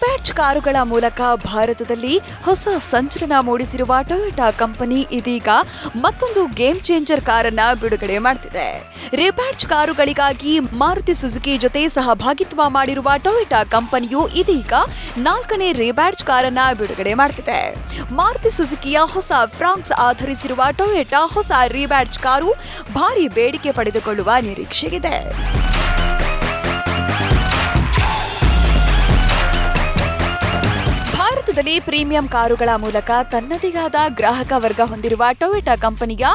ರಿಬ್ಯಾಚ್ ಕಾರುಗಳ ಮೂಲಕ ಭಾರತದಲ್ಲಿ ಹೊಸ ಸಂಚಲನ ಮೂಡಿಸಿರುವ ಟೊಯೋಟಾ ಕಂಪನಿ ಇದೀಗ ಮತ್ತೊಂದು ಗೇಮ್ ಚೇಂಜರ್ ಕಾರನ್ನ ಬಿಡುಗಡೆ ಮಾಡ್ತಿದೆ. ರಿಬ್ಯಾಚ್ ಕಾರುಗಳಿಗಾಗಿ ಮಾರುತಿ ಸುಜುಕಿ ಜೊತೆ ಸಹಭಾಗಿತ್ವ ಮಾಡಿರುವ ಟೊಯೋಟಾ ಕಂಪನಿಯು ಇದೀಗ ನಾಲ್ಕನೇ ರಿಬ್ಯಾಚ್ ಕಾರನ್ನ ಬಿಡುಗಡೆ ಮಾಡ್ತಿದೆ. ಮಾರುತಿ ಸುಜುಕಿಯ ಹೊಸ ಫ್ರಾಂಕ್ಸ್ ಆಧರಿಸಿರುವ ಟೊಯೋಟಾ ಹೊಸ ರಿಬ್ಯಾಚ್ ಕಾರು ಭಾರಿ ಬೇಡಿಕೆ ಪಡೆದುಕೊಳ್ಳುವ ನಿರೀಕ್ಷೆಗಿದೆ. ಭಾರತದಲ್ಲಿ ಪ್ರೀಮಿಯಂ ಕಾರುಗಳ ಮೂಲಕ ತನ್ನದಿಗಾದ ಗ್ರಾಹಕ ವರ್ಗ ಹೊಂದಿರುವ ಟೊಯೋಟಾ ಕಂಪನಿಯ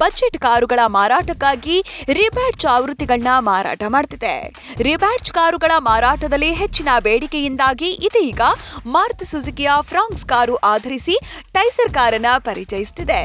ಬಜೆಟ್ ಕಾರುಗಳ ಮಾರಾಟಕ್ಕಾಗಿ ರಿಬ್ಯಾಡ್ಜ್ ಆವೃತ್ತಿಗಳನ್ನ ಮಾರಾಟ ಮಾಡ್ತಿದೆ. ರಿಬ್ಯಾಡ್ಜ್ ಕಾರುಗಳ ಮಾರಾಟದಲ್ಲಿ ಹೆಚ್ಚಿನ ಬೇಡಿಕೆಯಿಂದಾಗಿ ಇದೀಗ ಮಾರುತಿ ಸುಜುಕಿಯ ಫ್ರಾಂಕ್ಸ್ ಕಾರು ಆಧರಿಸಿ ಟೈಸರ್ ಕಾರನ್ನು ಪರಿಚಯಿಸುತ್ತಿದೆ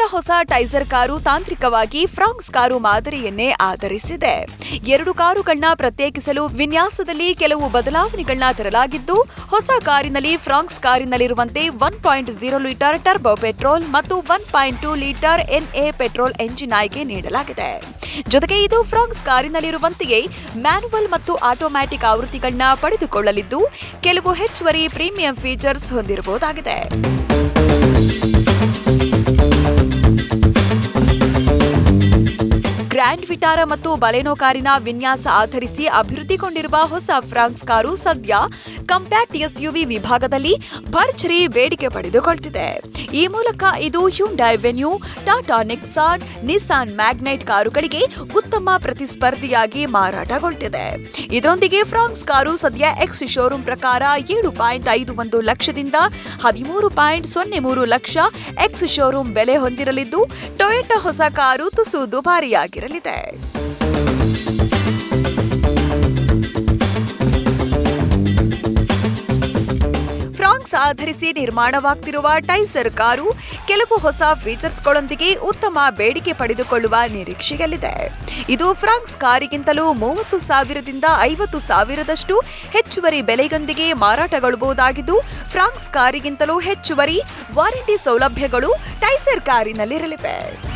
ಹೊಸ ಟೈಸರ್ ಕಾರು ತಾಂತ್ರಿಕವಾಗಿ ಫ್ರಾಂಕ್ಸ್ ಕಾರು ಮಾದರಿಯನ್ನೇ ಆಧರಿಸಿದೆ. ಎರಡು ಕಾರುಗಳನ್ನ ಪ್ರತ್ಯೇಕಿಸಲು ವಿನ್ಯಾಸದಲ್ಲಿ ಕೆಲವು ಬದಲಾವಣೆಗಳನ್ನ ತರಲಾಗಿದ್ದು, ಹೊಸ ಕಾರಿನಲ್ಲಿ Fronx ಕಾರಿನಲ್ಲಿರುವಂತೆ one point zero litre turbo petrol ಮತ್ತು one point two litre NA petrol engine ಆಯ್ಕೆ ನೀಡಲಾಗಿದೆ. ಜೊತೆಗೆ ಇದು ಫ್ರಾಂಕ್ಸ್ ಕಾರಿನಲ್ಲಿರುವಂತೆಯೇ ಮ್ಯಾನುವಲ್ ಮತ್ತು ಆಟೋಮ್ಯಾಟಿಕ್ ಆವೃತ್ತಿಗಳನ್ನ ಪಡೆದುಕೊಳ್ಳಲಿದ್ದು, ಕೆಲವು ಹೆಚ್ಚುವರಿ ಪ್ರೀಮಿಯಂ ಫೀಚರ್ಸ್ ಹೊಂದಿರಬಹುದಾಗಿದೆ. ಗ್ರ್ಯಾಂಡ್ ವಿಟಾರ ಮತ್ತು ಬಲೆನೋ ಕಾರಿನ ವಿನ್ಯಾಸ ಆಧರಿಸಿ ಅಭಿವೃದ್ಧಿಗೊಂಡಿರುವ ಹೊಸ ಫ್ರಾನ್ಸ್ ಕಾರು ಸದ್ಯ ಕಂಪ್ಯಾಕ್ಟ್ ಎಸ್ಯುವಿ ವಿಭಾಗದಲ್ಲಿ ಭರ್ಜರಿ ಬೇಡಿಕೆ ಪಡೆದುಕೊಳ್ತಿದೆ. ಈ ಮೂಲಕ ಇದು Hyundai Venue, Tata Nexon Nissan Magnite ಕಾರುಗಳಿಗೆ ಉತ್ತಮ ಪ್ರತಿಸ್ಪರ್ಧಿಯಾಗಿ ಮಾರಾಟಗೊಳ್ತಿದೆ. ಇದರೊಂದಿಗೆ ಫ್ರಾನ್ಸ್ ಕಾರು ಸದ್ಯ ಎಕ್ಸ್ ಶೋರೂಮ್ ಪ್ರಕಾರ ಏಳು ಪಾಯಿಂಟ್ ಐದು ಒಂದು ಲಕ್ಷದಿಂದ ಹದಿಮೂರು ಪಾಯಿಂಟ್ ಸೊನ್ನೆ ಮೂರು ಲಕ್ಷ ಎಕ್ಸ್ ಶೋರೂಮ್ ಬೆಲೆ ಹೊಂದಿರಲಿದ್ದು, ಟೊಯೋಟಾ ಹೊಸ ಕಾರು ತುಸು ದುಬಾರಿಯಾಗಿರಲಿದೆ ಫ್ರಾಂಕ್ಸ್ ಆಧರಿಸಿ ನಿರ್ಮಾಣವಾಗ್ತಿರುವ ಟೈಸರ್ ಕಾರು ಕೆಲವು ಹೊಸ ಫೀಚರ್ಸ್ಗಳೊಂದಿಗೆ ಉತ್ತಮ ಬೇಡಿಕೆ ಪಡೆದುಕೊಳ್ಳುವ ನಿರೀಕ್ಷೆಯಲ್ಲಿದೆ. ಇದು ಫ್ರಾನ್ಸ್ ಕಾರಿಗಿಂತಲೂ ಮೂವತ್ತು ಸಾವಿರದಿಂದ ಐವತ್ತು ಸಾವಿರದಷ್ಟು ಹೆಚ್ಚುವರಿ ಬೆಲೆಯೊಂದಿಗೆ ಮಾರಾಟಗೊಳ್ಳಬಹುದಾಗಿದ್ದು ಫ್ರಾನ್ಸ್ ಕಾರಿಗಿಂತಲೂ ಹೆಚ್ಚುವರಿ ವಾರಂಟಿ ಸೌಲಭ್ಯಗಳು ಟೈಸರ್ ಕಾರಿನಲ್ಲಿರಲಿವೆ.